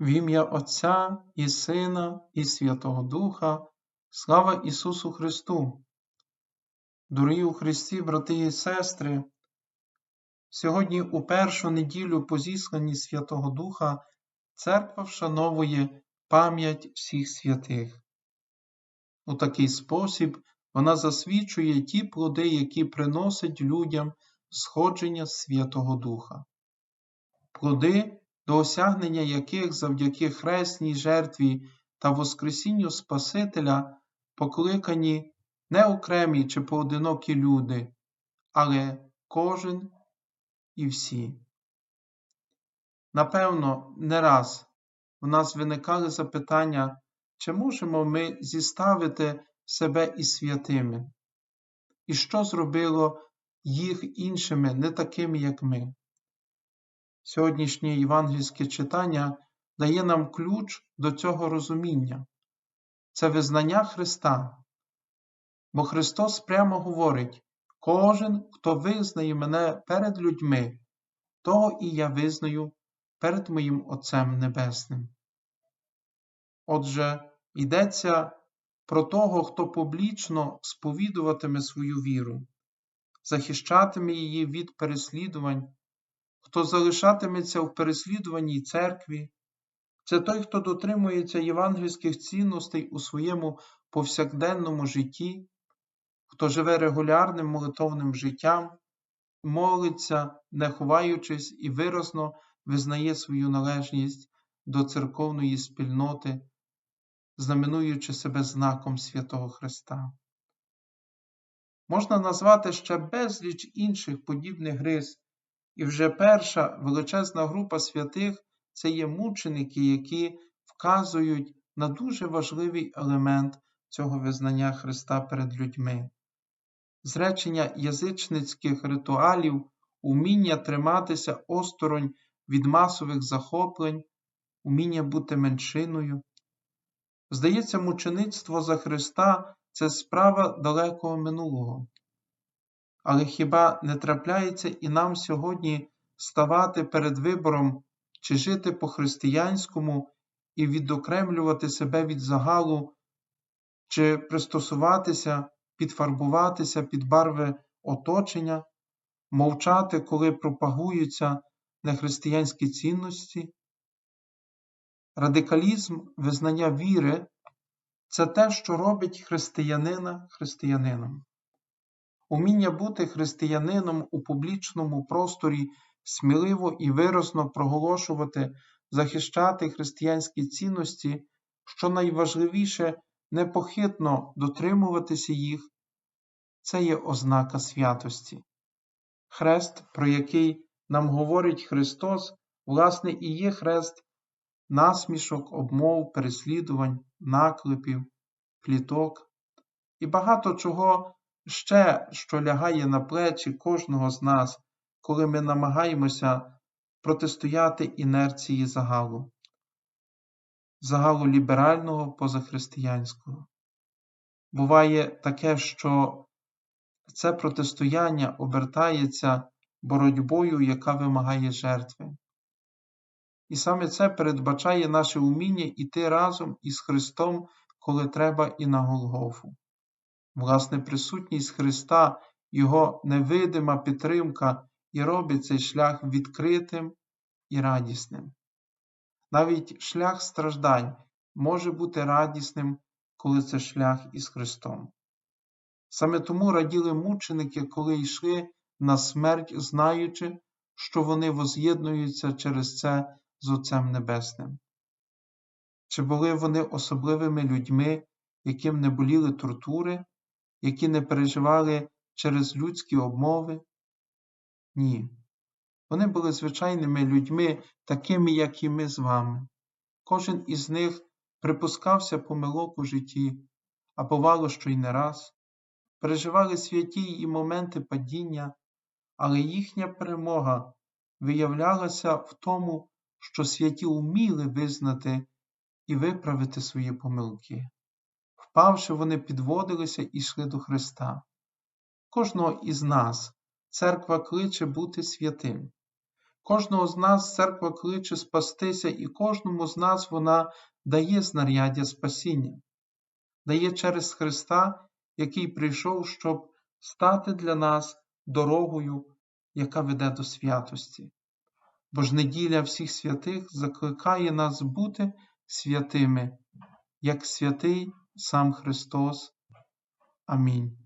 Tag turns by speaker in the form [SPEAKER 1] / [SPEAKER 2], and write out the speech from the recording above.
[SPEAKER 1] В ім'я Отця і Сина, і Святого Духа, слава Ісусу Христу! Дорогі у Христі, брати і сестри, сьогодні у першу неділю по зісланні Святого Духа церква вшановує пам'ять всіх святих. У такий спосіб вона засвідчує ті плоди, які приносять людям сходження Святого Духа. Плоди, до осягнення яких завдяки хресній жертві та Воскресінню Спасителя покликані не окремі чи поодинокі люди, але кожен і всі. Напевно, не раз у нас виникали запитання, чи можемо ми зіставити себе із святими, і що зробило їх іншими, не такими, як ми. Сьогоднішнє євангельське читання дає нам ключ до цього розуміння це визнання Христа. Бо Христос прямо говорить: кожен, хто визнає мене перед людьми, того і я визнаю перед моїм Отцем Небесним. Отже, йдеться про того, хто публічно сповідуватиме свою віру, захищатиме її від переслідувань хто залишатиметься в переслідуваній церкві, це той, хто дотримується євангельських цінностей у своєму повсякденному житті, хто живе регулярним молитовним життям, молиться, не ховаючись і виразно визнає свою належність до церковної спільноти, знаменуючи себе знаком святого Христа. Можна назвати ще безліч інших подібних рис, і вже перша величезна група святих це є мученики, які вказують на дуже важливий елемент цього визнання Христа перед людьми. Зречення язичницьких ритуалів, уміння триматися осторонь від масових захоплень, уміння бути меншиною. Здається, мучеництво за Христа це справа далекого минулого. Але хіба не трапляється і нам сьогодні ставати перед вибором, чи жити по-християнському і відокремлювати себе від загалу, чи пристосуватися, підфарбуватися під барви оточення, мовчати, коли пропагуються нехристиянські цінності? Радикалізм визнання віри це те, що робить християнина християнином. Уміння бути християнином у публічному просторі сміливо і виразно проголошувати, захищати християнські цінності, що найважливіше непохитно дотримуватися їх, це є ознака святості. Хрест, про який нам говорить Христос, власне, і є хрест насмішок, обмов, переслідувань, наклепів, пліток і багато чого ще, що лягає на плечі кожного з нас, коли ми намагаємося протистояти інерції загалу, загалу ліберального позахристиянського. Буває таке, що це протистояння обертається боротьбою, яка вимагає жертви. І саме це передбачає наше уміння йти разом із Христом, коли треба і на Голгофу. Власне, присутність Христа, Його невидима підтримка і робить цей шлях відкритим і радісним. Навіть шлях страждань може бути радісним, коли це шлях із Христом. Саме тому раділи мученики, коли йшли на смерть, знаючи, що вони воз'єднуються через це з Отцем Небесним. Чи були вони особливими людьми, яким не боліли тортури, які не переживали через людські обмови? Ні. Вони були звичайними людьми, такими, як і ми з вами. Кожен із них припускався помилок у житті, а бувало, що й не раз, переживали святі і моменти падіння, але їхня перемога виявлялася в тому, що святі уміли визнати і виправити свої помилки. Впавши, вони підводилися і йшли до Христа. Кожного із нас церква кличе бути святим. Кожного з нас церква кличе спастися, і кожному з нас вона дає знаряддя спасіння, дає через Христа, який прийшов, щоб стати для нас дорогою, яка веде до святості. Бо ж неділя всіх святих закликає нас бути святими, як святий сам Христос. Амінь.